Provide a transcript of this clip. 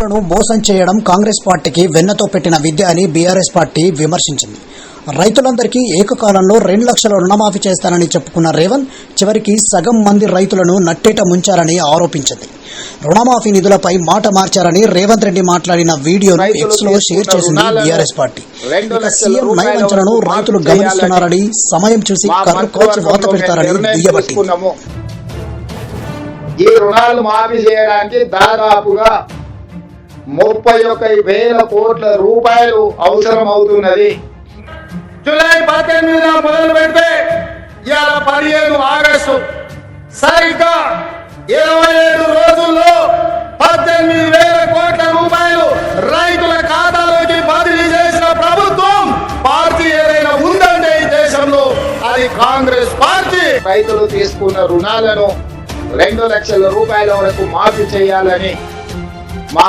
రైతులను మోసం చేయడం కాంగ్రెస్ పార్టీకి వెన్నతో పెట్టిన విద్య అని బీఆర్ఎస్ పార్టీ విమర్శించింది. రైతులందరికీ ఏకకాలంలో రెండు లక్షల రుణమాఫీ చేస్తానని చెప్పుకున్న రేవంత్ చివరికి సగం మంది రైతులను నట్టేట ముంచారని ఆరోపించింది. రుణమాఫీ నిధులపై మాట మార్చారని రేవంత్ రెడ్డి మాట్లాడిన వీడియోను ఎక్స్లో షేర్ చేసింది బీఆర్ఎస్ పార్టీ. ఇక సీఎం నయవంచనను రైతులు గమనిస్తున్నారని సమయం చూసి కర్రు కోచి వాత పెడతారని దుయ్యబట్టింది. ఈ రుణాలు మాఫీ చేయడానికి దాదాపుగా ముప్పై ఒక వేల కోట్ల రూపాయలు అవసరం అవుతున్నది జూలై పద్దెనిమిదిన మొదలు పెడితే ఇవాళ పదిహేను ఆగస్టు. సరిగ్గా ఇరవై ఏడు రోజుల్లో పద్దెనిమిది వేల కోట్ల రూపాయలు రైతుల ఖాతాలోకి బదిలీ చేసిన ప్రభుత్వం పార్టీ ఏదైనా ఉందంటే ఈ దేశంలో అది కాంగ్రెస్ పార్టీ. రైతులు తీసుకున్న రుణాలను రెండు లక్షల రూపాయల వరకు మాఫీ చేయాలని మా